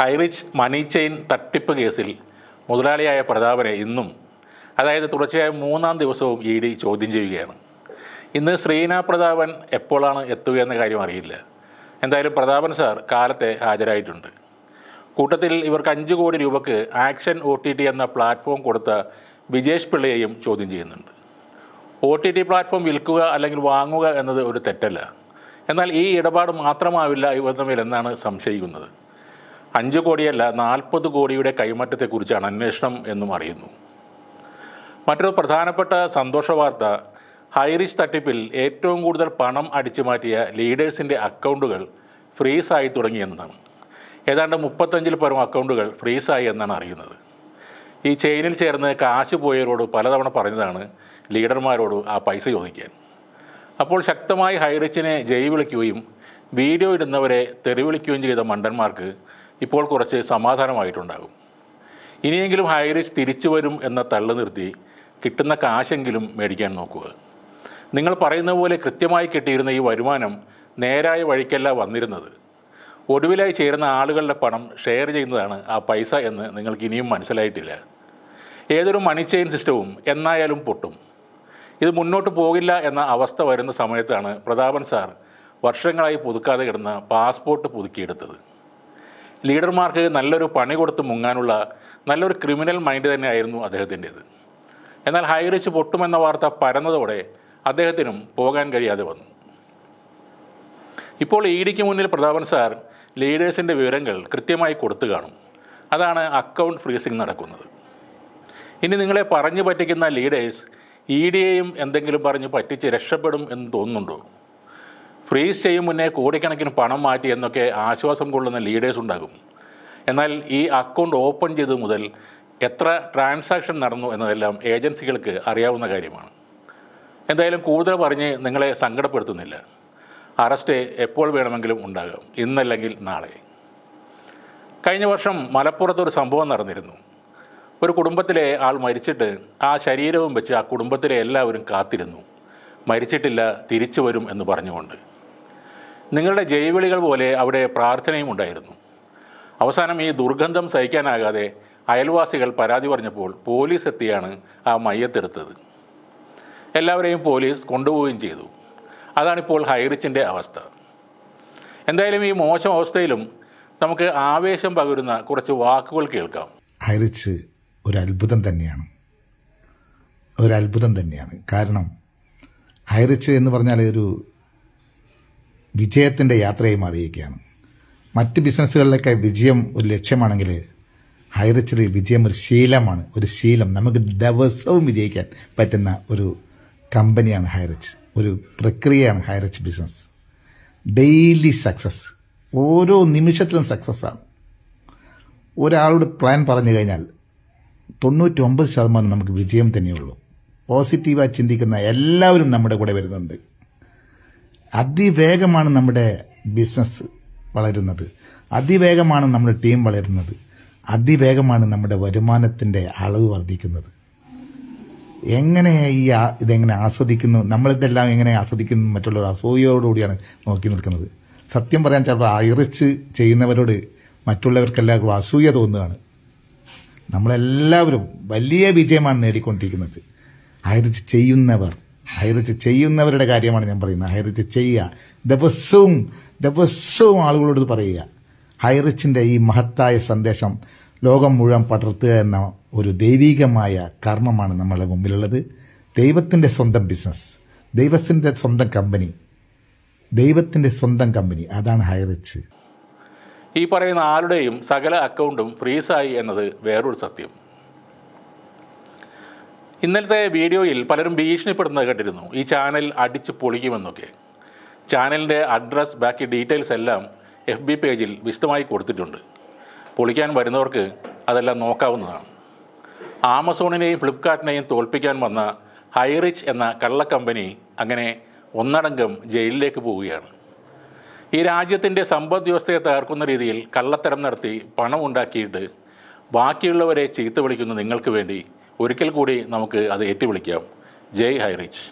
ഹൈറിച്ച് മണി chain തട്ടിപ്പ് കേസിൽ മുതലാളിയായ പ്രതാപനെ ഇന്നും അതായത് തുടർച്ചയായ മൂന്നാം ദിവസവും ഇ ഡി ചോദ്യം ചെയ്യുകയാണ്. ഇന്ന് ശ്രീന പ്രതാപൻ എപ്പോഴാണ് എത്തുക എന്ന കാര്യം അറിയില്ല. എന്തായാലും പ്രതാപൻ സാർ കാലത്തെ ഹാജരായിട്ടുണ്ട്. കൂട്ടത്തിൽ ഇവർക്ക് അഞ്ച് കോടി രൂപയ്ക്ക് ആക്ഷൻ ഒ ടി ടി എന്ന പ്ലാറ്റ്ഫോം കൊടുത്ത വിജേഷ് പിള്ളയെയും ചോദ്യം ചെയ്യുന്നുണ്ട്. ഒ ടി ടി പ്ലാറ്റ്ഫോം വിൽക്കുക അല്ലെങ്കിൽ വാങ്ങുക എന്നത് ഒരു തെറ്റല്ല. എന്നാൽ ഈ ഇടപാട് മാത്രമാവില്ല ഇവർ തമ്മിൽ എന്നാണ് സംശയിക്കുന്നത്. അഞ്ച് കോടിയല്ല നാൽപ്പത് കോടിയുടെ കൈമാറ്റത്തെക്കുറിച്ചാണ് അന്വേഷണം എന്നും അറിയുന്നു. മറ്റൊരു പ്രധാനപ്പെട്ട സന്തോഷ വാർത്ത ഹൈറിച്ച് തട്ടിപ്പിൽ ഏറ്റവും കൂടുതൽ പണം അടിച്ചു മാറ്റിയ ലീഡേഴ്സിന്റെ അക്കൗണ്ടുകൾ ഫ്രീസായി തുടങ്ങിയെന്നതാണ്. ഏതാണ്ട് മുപ്പത്തഞ്ചിൽ പരം അക്കൗണ്ടുകൾ ഫ്രീസായി എന്നാണ് അറിയുന്നത്. ഈ ചെയിനിൽ ചേർന്ന് കാശ് പോയവരോട് പലതവണ പറഞ്ഞതാണ് ലീഡർമാരോട് ആ പൈസ ചോദിക്കാൻ. അപ്പോൾ ശക്തമായി ഹൈറിച്ചിനെ ജയ് വിളിക്കുകയും വീഡിയോ ഇടുന്നവരെ തെറിവിളിക്കുകയും ചെയ്ത മണ്ടന്മാർക്ക് ഇപ്പോൾ കുറച്ച് സമാധാനമായിട്ടുണ്ടാകും. ഇനിയെങ്കിലും ഹൈറിച്ച് തിരിച്ചു വരും എന്ന തള്ളു നിർത്തി കിട്ടുന്ന കാശെങ്കിലും മേടിക്കാൻ നോക്കുക. നിങ്ങൾ പറയുന്ന പോലെ കൃത്യമായി കിട്ടിയിരുന്ന ഈ വരുമാനം നേരായ വഴിക്കല്ല വന്നിരുന്നത്. ഒടുവിലായി ചേരുന്ന ആളുകളുടെ പണം ഷെയർ ചെയ്യുന്നതാണ് ആ പൈസ എന്ന് നിങ്ങൾക്ക് ഇനിയും മനസ്സിലായിട്ടില്ല. ഏതൊരു മണി ചെയിൻ സിസ്റ്റവും എന്നായാലും പൊട്ടും. ഇത് മുന്നോട്ട് പോകില്ല എന്ന അവസ്ഥ വരുന്ന സമയത്താണ് പ്രതാപൻ സാർ വർഷങ്ങളായി പുതുക്കാതെ കിടന്ന പാസ്പോർട്ട് പുതുക്കിയെടുത്തത്. ലീഡർമാർക്ക് നല്ലൊരു പണി കൊടുത്ത് മുങ്ങാനുള്ള നല്ലൊരു ക്രിമിനൽ മൈൻഡ് തന്നെയായിരുന്നു അദ്ദേഹത്തിന്റേത്. എന്നാൽ ഹൈറിച്ച് പൊട്ടുമെന്ന വാർത്ത പരന്നതോടെ അദ്ദേഹത്തിനും പോകാൻ കഴിയാതെ വന്നു. ഇപ്പോൾ ഇ ഡിക്ക് മുന്നിൽ പ്രതാപൻ സാർ ലീഡേഴ്സിന്റെ വിവരങ്ങൾ കൃത്യമായി കൊടുത്തു കാണും. അതാണ് അക്കൗണ്ട് ഫ്രീസിംഗ് നടക്കുന്നത്. ഇനി നിങ്ങളെ പറഞ്ഞു പറ്റിക്കുന്ന ലീഡേഴ്സ് ഇ ഡിയെയും എന്തെങ്കിലും പറഞ്ഞ് പറ്റിച്ച് രക്ഷപ്പെടും എന്ന് തോന്നുന്നുണ്ടോ? ഫ്രീസ് ചെയ്യും മുന്നേ കോടിക്കണക്കിന് പണം മാറ്റി എന്നൊക്കെ ആശ്വാസം കൊള്ളുന്ന ലീഡേഴ്സ് ഉണ്ടാകും. എന്നാൽ ഈ അക്കൗണ്ട് ഓപ്പൺ ചെയ്തത് മുതൽ എത്ര ട്രാൻസാക്ഷൻ നടന്നു എന്നതെല്ലാം ഏജൻസികൾക്ക് അറിയാവുന്ന കാര്യമാണ്. എന്തായാലും കൂടുതൽ പറഞ്ഞ് നിങ്ങളെ സങ്കടപ്പെടുത്തുന്നില്ല. അറസ്റ്റ് എപ്പോൾ വേണമെങ്കിലും ഉണ്ടാകാം. ഇന്നല്ലെങ്കിൽ നാളെ. കഴിഞ്ഞ വർഷം മലപ്പുറത്തൊരു സംഭവം നടന്നിരുന്നു. ഒരു കുടുംബത്തിലെ ആൾ മരിച്ചിട്ട് ആ ശരീരവും വെച്ച് ആ കുടുംബത്തിലെ എല്ലാവരും കാത്തിരുന്നു. മരിച്ചിട്ടില്ല തിരിച്ചു വരും എന്ന് പറഞ്ഞുകൊണ്ട്. നിങ്ങളുടെ ജൈവിളികൾ പോലെ അവിടെ പ്രാർത്ഥനയും ഉണ്ടായിരുന്നു. അവസാനം ഈ ദുർഗന്ധം സഹിക്കാനാകാതെ അയൽവാസികൾ പരാതി പറഞ്ഞപ്പോൾ പോലീസ് എത്തിയാണ് ആ മയ്യത്തെടുത്തത്. എല്ലാവരെയും പോലീസ് കൊണ്ടുപോവുകയും ചെയ്തു. അതാണിപ്പോൾ ഹൈറിച്ചിന്റെ അവസ്ഥ. എന്തായാലും ഈ മോശം അവസ്ഥയിലും നമുക്ക് ആവേശം പകരുന്ന കുറച്ച് വാക്കുകൾ കേൾക്കാം. ഹൈറിച്ച് ഒരു അത്ഭുതം തന്നെയാണ്. ഒരു അത്ഭുതം തന്നെയാണ്. കാരണം ഹൈറിച്ച് എന്ന് പറഞ്ഞാൽ ഒരു വിജയത്തിന്റെ യാത്രയായി മാറിയിരിക്കുകയാണ് മറ്റ് ബിസിനസ്സുകളിലൊക്കെ വിജയം ഒരു ലക്ഷ്യമാണെങ്കിൽ ഹൈറിച്ചിൽ വിജയം ഒരു ശീലമാണ്. ഒരു ശീലം. നമുക്ക് ദിവസവും വിജയിക്കാൻ പറ്റുന്ന ഒരു കമ്പനിയാണ് ഹൈറിച്ച് ഒരു പ്രക്രിയയാണ് ഹൈറിച്ച് ബിസിനസ്. Daily success. ഓരോ നിമിഷത്തിലും സക്സസ്സാണ് ഒരാളോട് പ്ലാൻ പറഞ്ഞു കഴിഞ്ഞാൽ തൊണ്ണൂറ്റി ഒമ്പത് ശതമാനം നമുക്ക് വിജയം തന്നെയുള്ളൂ. പോസിറ്റീവായി ചിന്തിക്കുന്ന എല്ലാവരും നമ്മുടെ കൂടെ വരുന്നുണ്ട്. അതിവേഗമാണ് നമ്മുടെ ബിസിനസ് വളരുന്നത്. അതിവേഗമാണ് നമ്മുടെ ടീം വളരുന്നത്. അതിവേഗമാണ് നമ്മുടെ വരുമാനത്തിന്റെ അളവ് വർദ്ധിക്കുന്നത്. എങ്ങനെ ഈ ഇതെങ്ങനെ ആസ്വദിക്കുന്നു? നമ്മളിതെല്ലാം എങ്ങനെ ആസ്വദിക്കുന്നു? മറ്റുള്ളവർ അസൂയയോടുകൂടിയാണ് നോക്കി നിൽക്കുന്നത്. സത്യം പറയാൻ ചിലപ്പോൾ അയറിച്ച് ചെയ്യുന്നവരോട് മറ്റുള്ളവർക്കെല്ലാവർക്കും അസൂയ തോന്നുകയാണ്. നമ്മളെല്ലാവരും വലിയ വിജയമാണ് നേടിക്കൊണ്ടിരിക്കുന്നത്. അയറിച്ച് ചെയ്യുന്നവർ ഹൈറിച്ച് ചെയ്യുന്നവരുടെ കാര്യമാണ് ഞാൻ പറയുന്നത്. ഹൈറിച്ച് ചെയ്യുക. ദിവസവും ദിവസവും ആളുകളോട് പറയുക. ഹൈറിച്ചിന്റെ ഈ മഹത്തായ സന്ദേശം ലോകം മുഴുവൻ പടർത്തുക എന്ന ഒരു ദൈവികമായ കർമ്മമാണ് നമ്മളുടെ മുമ്പിലുള്ളത്. ദൈവത്തിന്റെ സ്വന്തം ബിസിനസ് ദൈവത്തിന്റെ സ്വന്തം കമ്പനി ദൈവത്തിന്റെ സ്വന്തം കമ്പനി അതാണ് ഹൈറിച്ച് ഈ പറയുന്ന ആരുടെയും സകല അക്കൗണ്ടും ഫ്രീസായി എന്നത് വേറൊരു സത്യം. ഇന്നലത്തെ വീഡിയോയിൽ പലരും ഭീഷണിപ്പെടുന്നത് കേട്ടിരുന്നു. ഈ ചാനൽ അടിച്ച് പൊളിക്കുമെന്നൊക്കെ. ചാനലിന്റെ അഡ്രസ് ബാക്കി ഡീറ്റെയിൽസ് എല്ലാം എഫ് ബി പേജിൽ വിശദമായി കൊടുത്തിട്ടുണ്ട്. പൊളിക്കാൻ വരുന്നവർക്ക് അതെല്ലാം നോക്കാവുന്നതാണ്. ആമസോണിനെയും ഫ്ലിപ്കാർട്ടിനെയും തോൽപ്പിക്കാൻ വന്ന ഹൈറിച്ച് എന്ന കള്ള കമ്പനി അങ്ങനെ ഒന്നടങ്കം ജയിലിലേക്ക് പോവുകയാണ്. ഈ രാജ്യത്തിന്റെ സമ്പദ് വ്യവസ്ഥയെ തകർക്കുന്ന രീതിയിൽ കള്ളത്തരം നടത്തി പണം ഉണ്ടാക്കിയിട്ട് ബാക്കിയുള്ളവരെ ചീത്ത വിളിക്കുന്ന നിങ്ങൾക്ക് വേണ്ടി ഒരിക്കൽ കൂടി നമുക്ക് അത് ഏറ്റുവിളിക്കാം. ജയ് ഹൈറിച്ച്